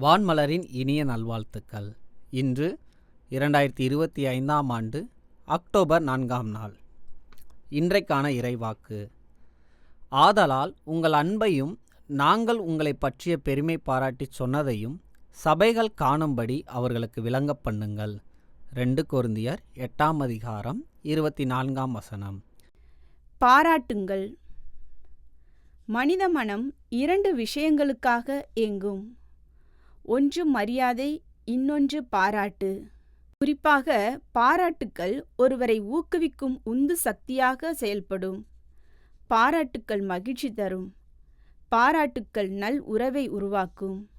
வான்மலரின் இனிய நல்வாழ்த்துக்கள். இன்று இரண்டாயிரத்தி இருபத்தி ஐந்தாம் ஆண்டு அக்டோபர் நான்காம் நாள். இன்றைக்கான இறைவாக்கு. ஆதலால் உங்கள் அன்பையும் நாங்கள் உங்களை பற்றிய பெருமை பாராட்டிச் சொன்னதையும் சபைகள் காணும்படி அவர்களுக்கு விளங்க பண்ணுங்கள். ரெண்டு கொருந்தியர் எட்டாம் அதிகாரம் இருபத்தி நான்காம் வசனம். பாராட்டுங்கள். மனித மனம் இரண்டு விஷயங்களுக்காக ஏங்கும். ஒன்று மரியாதை இன்னொன்று பாராட்டு. குறிப்பாக பாராட்டுக்கள் ஒருவரை ஊக்குவிக்கும் உந்து சக்தியாக செயல்படும். பாராட்டுக்கள் மகிழ்ச்சி தரும். பாராட்டுக்கள் நல் உறவை உருவாக்கும்.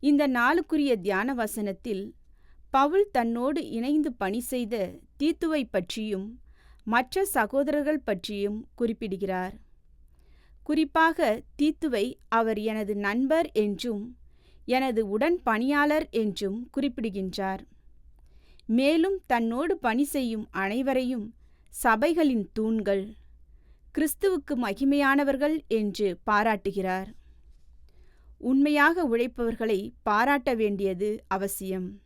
இந்த நாளுக்குரிய தியான வசனத்தில் பவுல் தன்னோடு இணைந்து பணி செய்த தீத்துவை பற்றியும் மற்ற சகோதரர்கள் பற்றியும் குறிப்பிடுகிறார். குறிப்பாக தீத்துவை அவர் எனது நண்பர் என்றும் எனது உடன் பணியாளர் என்றும் குறிப்பிடுகின்றார். மேலும் தன்னோடு பணி செய்யும் அனைவரையும் சபைகளின் தூண்கள் கிறிஸ்துவுக்கு மகிமையானவர்கள் என்று பாராட்டுகிறார். உண்மையாக உழைப்பவர்களை பாராட்ட வேண்டியது அவசியம்.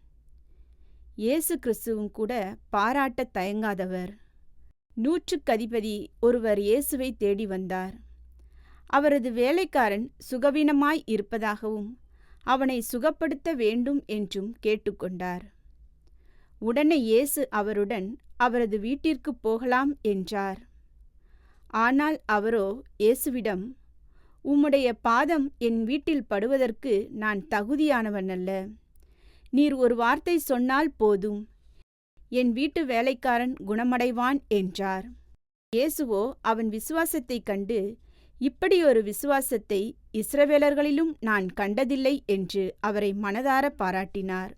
இயேசு கிறிஸ்துவும் கூட பாராட்ட தயங்காதவர். நூற்றுக்கதிபதி ஒருவர் இயேசுவை தேடி வந்தார். அவரது வேலைக்காரன் சுகவீனமாய் இருப்பதாகவும் அவனை சுகப்படுத்த வேண்டும் என்றும் கேட்டுக்கொண்டார். உடனே இயேசு அவருடன் அவரது வீட்டிற்கு போகலாம் என்றார். ஆனால் அவரோ இயேசுவிடம் உம்முடைய பாதம் என் வீட்டில் படுவதற்கு நான் தகுதியானவன் அல்ல. நீர் ஒரு வார்த்தை சொன்னால் போதும். என் வீட்டு வேலைக்காரன் குணமடைவான் என்றார். இயேசுவோ அவன் விசுவாசத்தைக் கண்டு இப்படியொரு விசுவாசத்தை இஸ்ரவேலர்களிலும் நான் கண்டதில்லை என்று அவரை மனதார பாராட்டினார்.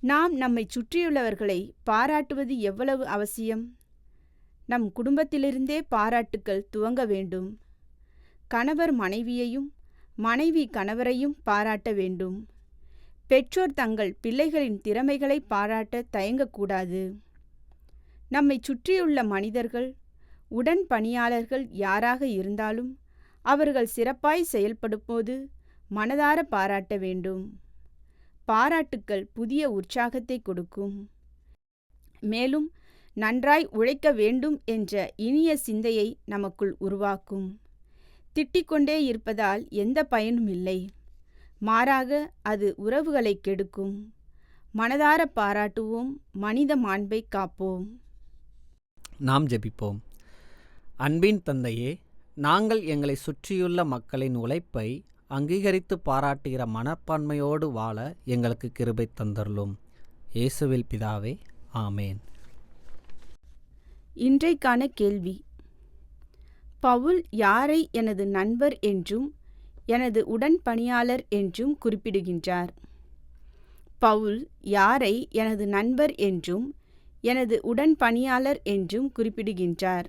நாம் நம்மை சுற்றியுள்ளவர்களை பாராட்டுவது எவ்வளவு அவசியம்? நம் குடும்பத்திலிருந்தே பாராட்டுக்கள் துவங்க வேண்டும். கணவர் மனைவியையும் மனைவி கணவரையும் பாராட்ட வேண்டும். பெற்றோர் தங்கள் பிள்ளைகளின் திறமைகளை பாராட்ட தயங்கக்கூடாது. நம்மை சுற்றியுள்ள மனிதர்கள் உடன் பணியாளர்கள் யாராக இருந்தாலும் அவர்கள் சிறப்பாய் செயல்படும்போது மனதார பாராட்ட வேண்டும். பாராட்டுக்கள் புதிய உற்சாகத்தை கொடுக்கும். மேலும் நன்றாய் உழைக்க வேண்டும் என்ற இனிய சிந்தையை நமக்குள் உருவாக்கும். திட்டிக்கொண்டே இருப்பதால் எந்த பயனும் இல்லை. மாறாக அது உறவுகளை கெடுக்கும். மனதார பாராட்டுவோம் மனித மாண்பை காப்போம். நாம் ஜெபிப்போம். அன்பின் தந்தையே நாங்கள் எங்களை சுற்றியுள்ள மக்களின் உழைப்பை அங்கீகரித்து பாராட்டுகிற மனப்பான்மையோடு வாழ எங்களுக்கு கிருபை தந்தருளும். இயேசுவில் பிதாவே ஆமேன். இன்றைக்கான கேள்வி. பவுல் யாரை எனது நண்பர் என்றும் எனது உடன் பணியாளர் என்றும் குறிப்பிடுகின்றார். பவுல் யாரை எனது நண்பர் என்றும் எனது உடன் பணியாளர் என்றும் குறிப்பிடுகின்றார்.